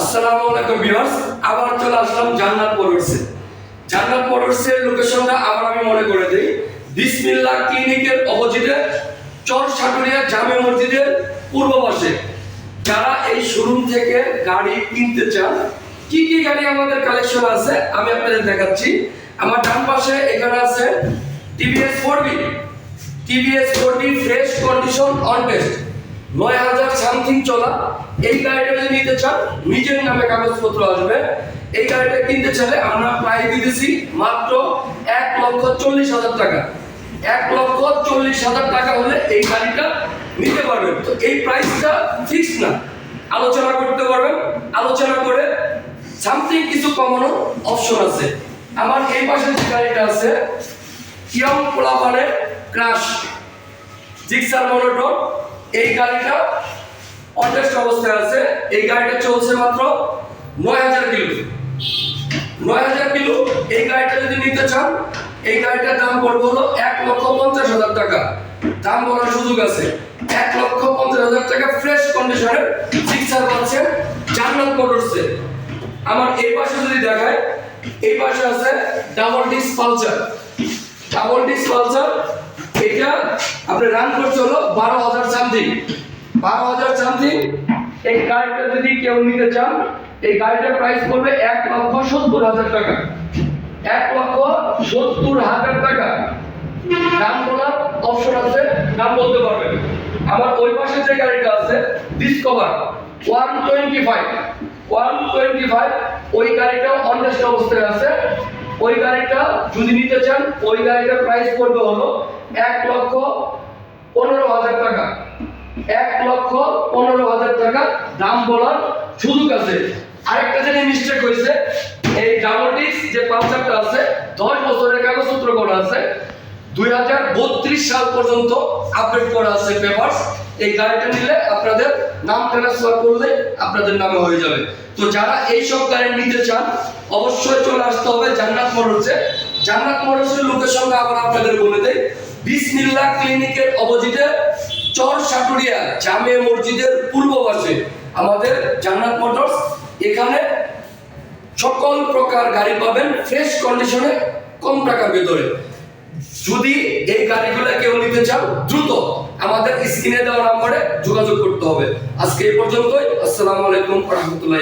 আসসালামু আলাইকুম আবার চলে আসলাম জান্নাত মোটরসে জান্নাত মোটরসের লোকেশনটা আবার আমি মনে করে দিই। বিসমিল্লাহ ক্লিনিকের অপোজিটে চর সাটুরিয়া জামে মসজিদের পূর্ব পাশে যারা এই শোরুম থেকে গাড়ি কিনতে চান, কি কি গাড়ি আমাদের কালেকশন আছে, আমি আপনাদের দেখাচ্ছি। আমার ডান পাশে এখানে আছে TVS four TVS four fresh condition on test নয় হাজার সামথিং চলা। এই গাড়িটা যদি নিতে চান, নিজের নামে কাগজপত্র আসবে। এই গাড়িটা কিনতে চাইলে আমরা প্রায় দিতেছি মাত্র এক লক্ষ চল্লিশ হাজার টাকা। এক লক্ষ চল্লিশ হাজার টাকা হলে এই গাড়িটা নিতে পারবেন। তো এই প্রাইসটা ফিক্স না। আলোচনা করতে পারবেন। আলোচনা করে সামথিং কিছু কমানোর অপশন আছে। আমার এই পাশে যে গাড়িটা আছে ইয়ং পোলাপানের ক্রাশ জিক্সার মনোটন এই গাড়িটা অনটেস্ট অবস্থায় আছে। এই গাড়িটা চলছে মাত্র নয় হাজার কিলো। নয় হাজার কিলো, এই গাড়িটা যদি নিতে চান, এই গাড়িটার দাম পড়বে হলো এক লক্ষ পঞ্চাশ হাজার টাকা। দাম বলার সুযোগ আছে। এক লক্ষ পঞ্চাশ হাজার টাকা ফ্রেশ কন্ডিশনের জিক্সার পাচ্ছেন জান্নাত মোটরসে আমার এই পাশে যদি দেখায়, এই পাশে আছে double disc Pulsar double disc Pulsar আপনি রান করছে হলো বারো হাজার সামথিং বারো হাজার সামথিং এই গাড়িটা যদি কেউ নিতে চান, এই গাড়িটার প্রাইস পড়বে এক লক্ষ সত্তর হাজার টাকা। এক লক্ষ সত্তর হাজার টাকা। দাম বলার অপশন আছে দাম বলতে পারবেন। আমার ওই পাশে যে গাড়িটা আছে Discover one twenty five one twenty five ওই গাড়িটাও অনটেস্ট অবস্থায় আছে। ওই গাড়িটা যদি নিতে চান, ওই গাড়িটার প্রাইস পড়বে হলো এক লক্ষ পনেরো হাজার টাকা। এক লক্ষ পনেরো হাজার টাকা। দাম বলার সুযোগ আছে। আরেকটা জিনিস মিস্টেক হয়েছে। এই ডাবল যে পালসারটা আছে, দশ বছরের কাগজপত্র করা আছে। দুই হাজার বত্রিশ সাল পর্যন্ত আপডেট করা আছে পেপারস এই গাড়িটা নিলে আপনাদের নাম ট্রান্সফার করলে আপনাদের নামে হয়ে যাবে। তো যারা এই সব গাড়ি নিতে চান, অবশ্যই চলে আসতে হবে জান্নাত মোটরসে জান্নাত মোটরসের লোকেশনটা আবার আপনাদের বলে দেয় বিসমিল্লাহ ক্লিনিকের অপোজিটে চর সাটুরিয়া জামে মসজিদের পূর্ব পাশে আমাদের জান্নাত মোটরস। এখানে সকল প্রকার গাড়ি পাবেন, ফ্রেশ কন্ডিশনে কম টাকার ভেতরে। যদি এই গাড়িগুলো কেউ নিতে চান দ্রুত আমাদের স্ক্রিনে দেওয়া নম্বরে যোগাযোগ করতে হবে। আজকে এই পর্যন্তই। আসসালামু আলাইকুম রহমতুল্লাহ